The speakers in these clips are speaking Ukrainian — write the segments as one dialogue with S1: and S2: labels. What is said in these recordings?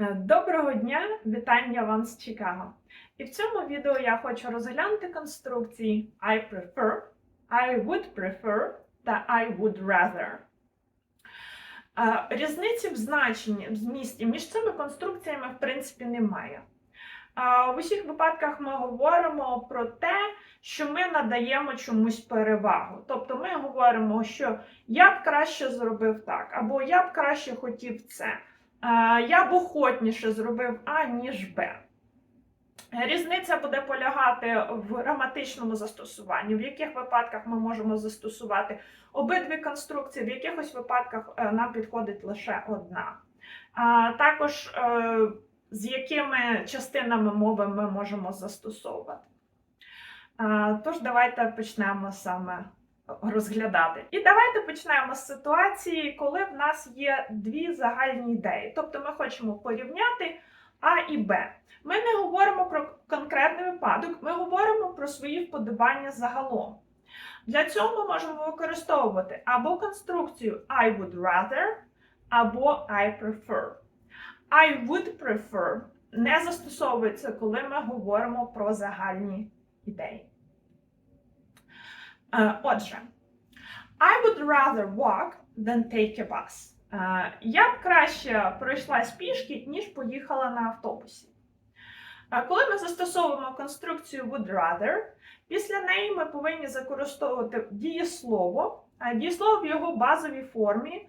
S1: Е, Доброго дня! Вітання вам з Чикаго. І в цьому відео я хочу розглянути конструкції I prefer, I would prefer та I would rather. Е, Різниці в значенні, в змісті між цими конструкціями, в принципі, немає. Е, В усіх випадках ми говоримо про те, що ми надаємо чомусь перевагу. Тобто ми говоримо, що я б краще зробив так, або я б краще хотів це. Я б охотніше зробив А, ніж Б. Різниця буде полягати в граматичному застосуванні, в яких випадках ми можемо застосувати обидві конструкції, в якихось випадках е, нам підходить лише одна. Також е, з якими частинами мови ми можемо застосовувати. Тож, давайте почнемо саме розглядати. І давайте почнемо з ситуації, коли в нас є дві загальні ідеї. Тобто ми хочемо порівняти А і Б. Ми не говоримо про конкретний випадок, ми говоримо про свої вподобання загалом. Для цього ми можемо використовувати або конструкцію I would rather, або I prefer. I would prefer не застосовується, коли ми говоримо про загальні ідеї. Е, Отже, I would rather walk than take a bus. Е, Я б краще пройшла пішки, ніж поїхала на автобусі. Е, Коли ми застосовуємо конструкцію would rather, після неї ми повинні використовувати дієслово, дієслово в його базовій формі.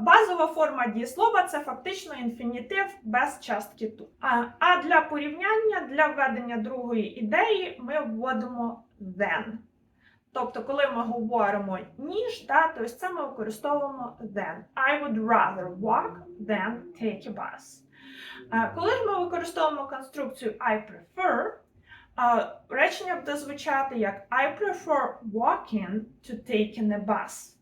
S1: Базова форма дієслова це фактично інфінітив без частки. А, А для порівняння, для введення другої ідеї ми вводимо then. Тобто, коли ми говоримо ніж, да, то це ми використовуємо then. I would rather walk than take a bus. Коли ж ми використовуємо конструкцію I prefer, речення буде звучати як I prefer walking to taking a bus.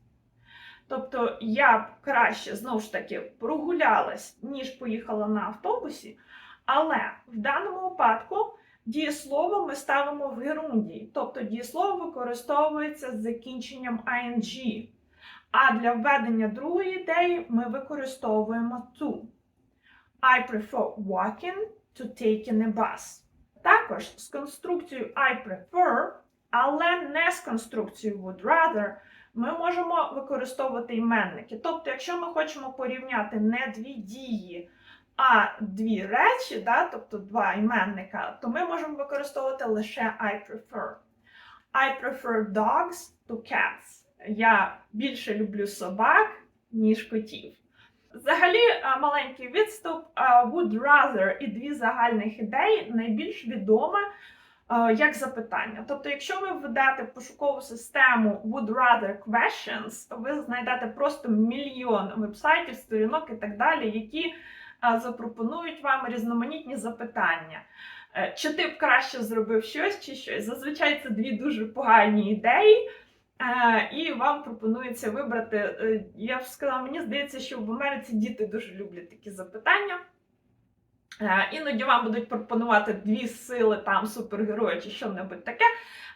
S1: Тобто я б краще знову ж таки прогулялась, ніж поїхала на автобусі, але в даному випадку дієслово ми ставимо в герундії, тобто дієслово використовується з закінченням ing. А для введення другої ідеї ми використовуємо to. I prefer walking to taking a bus. Також з конструкцією I prefer, але не з конструкцією would rather, ми можемо використовувати іменники. Тобто, якщо ми хочемо порівняти не дві дії, а дві речі, да, тобто два іменника, то ми можемо використовувати лише I prefer. I prefer dogs to cats. Я більше люблю собак, ніж котів. Взагалі, маленький відступ would rather і дві загальних ідеї найбільш відоме як запитання. Тобто, якщо ви введете в пошукову систему would rather questions, то ви знайдете просто мільйон вебсайтів, сторінок і так далі, які запропонують вам різноманітні запитання. Е, Чи ти б краще зробив щось чи щось? Зазвичай це дві дуже погані ідеї. Е, І вам пропонується вибрати. е, Я б сказала, мені здається, що в Америці діти дуже люблять такі запитання. Іноді вам будуть пропонувати дві сили, там супергерої чи що-небудь таке.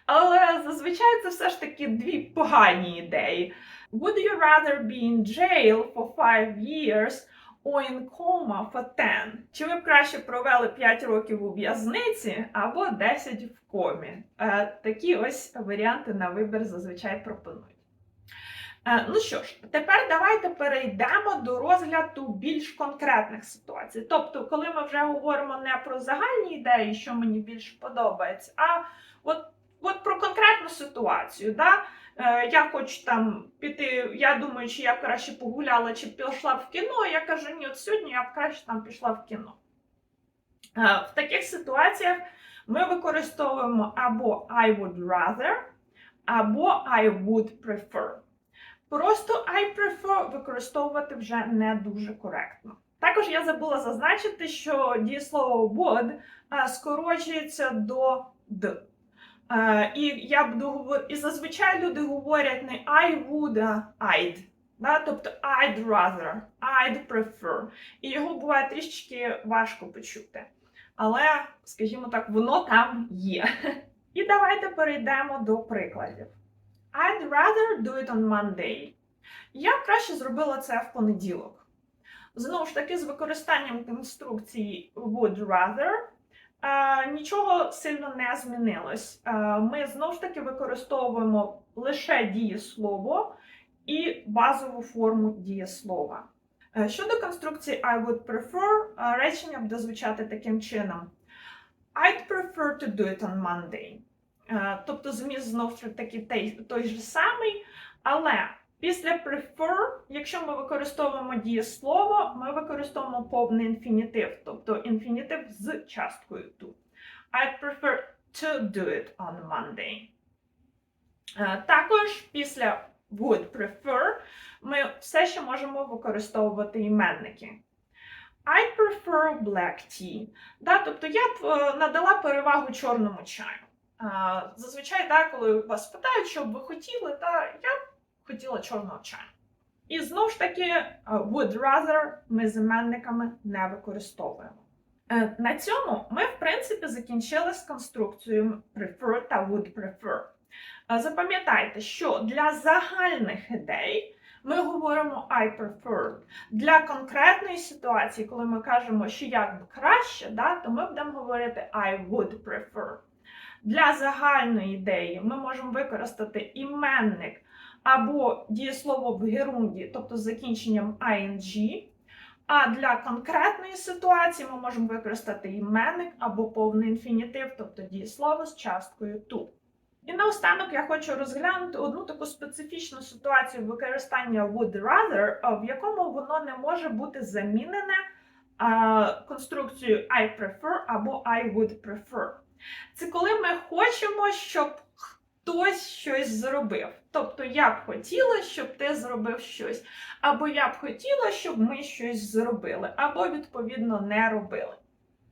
S1: Але зазвичай це все ж таки дві погані ідеї. Would you rather be in jail for five years for 10? Чи ви б краще провели 5 років у в'язниці або 10 в комі? Е, Такі ось варіанти на вибір зазвичай пропонують. Е, Ну що ж, тепер давайте перейдемо до розгляду більш конкретних ситуацій. Тобто, коли ми вже говоримо не про загальні ідеї, що мені більш подобається, а от, от про конкретну ситуацію. Да? Е, Я хочу там піти, я думаю, чи я б краще погуляла, чи пішла в кіно. Я кажу, ні, от сьогодні я б краще там пішла в кіно. Е, В таких ситуаціях ми використовуємо або I would rather, або I would prefer. Просто I prefer використовувати вже не дуже коректно. Також я забула зазначити, що дієслово would е, скорочується до d. Е, І я буду говорити, і зазвичай люди говорять не I would, I'd. Да? Тобто I'd rather, I'd prefer. І його буває трішечки важко почути. Але, скажімо так, воно там є. І давайте перейдемо до прикладів. I'd rather do it on Monday. Я б краще зробила це в понеділок. Знову ж таки, з використанням конструкції would rather нічого сильно не змінилось. Е, Ми знову ж таки використовуємо лише дієслово і базову форму дієслова. Е, Щодо конструкції I would prefer, е, речення буде звучати таким чином: I'd prefer to do it on Monday. Е, Тобто зміст знов таки той, той же самий, але після prefer, якщо ми використовуємо дієслово, ми використовуємо повний інфінітив, тобто інфінітив з часткою to. I'd prefer to do it on Monday. Е, Також після would prefer ми все ще можемо використовувати іменники. I prefer black tea. Да, тобто я б е, надала перевагу чорному чаю. Зазвичай, да, коли вас питають, що б ви хотіли, та я б хотіла чорного чаю. І знову ж таки, е, would rather ми з іменниками не використовуємо. Е, На цьому ми, в принципі, закінчили з конструкцією prefer та would prefer. Е, Запам'ятайте, що для загальних ідей ми говоримо I prefer. Для конкретної ситуації, коли ми кажемо, що як би краще, да, то ми будемо говорити I would prefer. Для загальної ідеї ми можемо використати іменник або дієслово в герунді, тобто з закінченням ing. А для конкретної ситуації ми можемо використати іменник або повний інфінітив, тобто дієслово з часткою to. І наостанок я хочу розглянути одну таку специфічну ситуацію використання would rather, в якому воно не може бути замінене конструкцією I prefer або I would prefer. Це коли ми хочемо, щоб хтось щось зробив. Тобто я б хотіла, щоб ти зробив щось, або я б хотіла, щоб ми щось зробили, або відповідно не робили.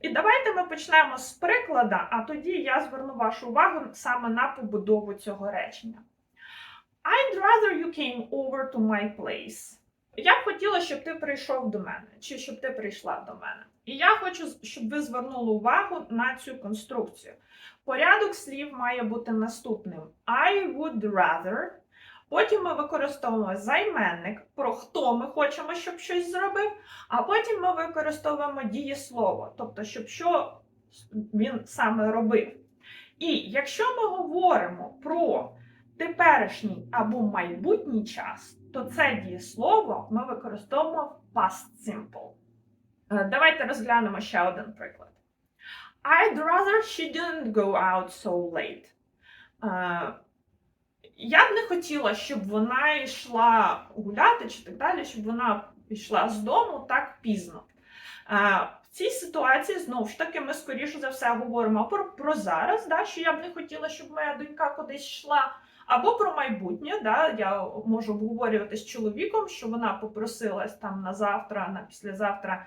S1: І давайте ми почнемо з приклада, а тоді я зверну вашу увагу саме на побудову цього речення. I'd rather you came over to my place. Я б хотіла, щоб ти прийшов до мене, чи щоб ти прийшла до мене. І я хочу, щоб ви звернули увагу на цю конструкцію. Порядок слів має бути наступним: I would rather. Потім ми використовуємо займенник, про хто ми хочемо, щоб щось зробив, а потім ми використовуємо дієслово, тобто, щоб що він саме робив. І якщо ми говоримо про теперішній або майбутній час, то це дієслово ми використовуємо в past simple. Е, Давайте розглянемо ще один приклад. I'd rather she didn't go out so late. Е, Я б не хотіла, щоб вона йшла гуляти чи так далі, щоб вона йшла з дому так пізно. Е, В цій ситуації, знову ж таки, ми скоріше за все говоримо про, про зараз, да, що я б не хотіла, щоб моя донька кудись йшла. Або про майбутнє, да, я можу обговорювати з чоловіком, що вона попросилась там на завтра, на післязавтра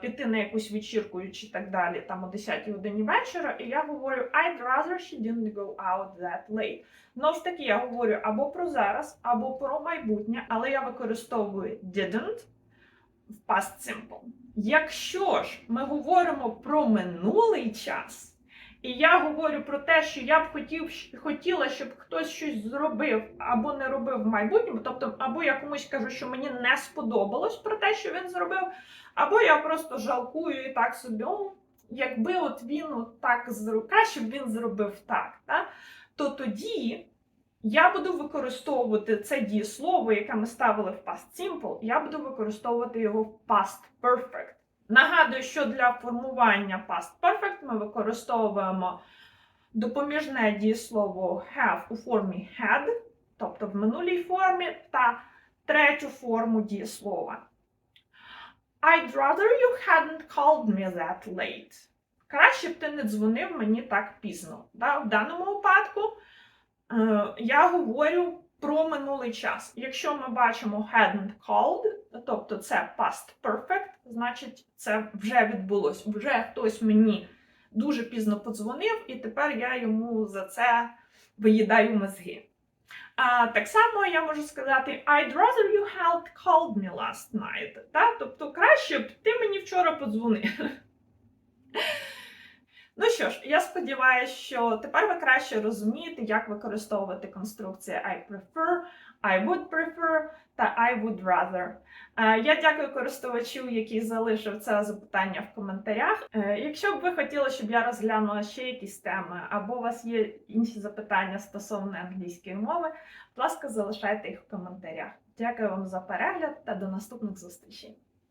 S1: піти на якусь вечірку чи так далі, там о 10 годині вечора, і я говорю I'd rather she didn't go out that late. Знову ж таки, я говорю або про зараз, або про майбутнє, але я використовую didn't в past simple. Якщо ж ми говоримо про минулий час, і я говорю про те, що я б хотів, хотіла, щоб хтось щось зробив або не робив в майбутньому, тобто, або я комусь кажу, що мені не сподобалось про те, що він зробив, або я просто жалкую і так собі, «О, якби от він от так зробив, краще б він зробив так, та? то тоді я буду використовувати це дієслово, яке ми ставили в past simple, я буду використовувати його в past perfect. Нагадую, що для формування past perfect ми використовуємо допоміжне дієслово have у формі had, тобто в минулій формі, та третю форму дієслова. I'd rather you hadn't called me that late. Краще б ти не дзвонив мені так пізно. В даному випадку е, я говорю про минулий час. Якщо ми бачимо hadn't called, тобто це past perfect, значить це вже відбулось. Вже хтось мені дуже пізно подзвонив, і тепер я йому за це виїдаю мозги. А, так само я можу сказати I'd rather you had called me last night. Та? Тобто краще б ти мені вчора подзвонив. Ну що ж, я сподіваюся, що тепер ви краще розумієте, як використовувати конструкції I prefer, I would prefer та I would rather. Е, Я дякую користувачу, який залишив це запитання в коментарях. Е, Якщо б ви хотіли, щоб я розглянула ще якісь теми, або у вас є інші запитання стосовно англійської мови, будь ласка, залишайте їх в коментарях. Дякую вам за перегляд та до наступних зустрічей.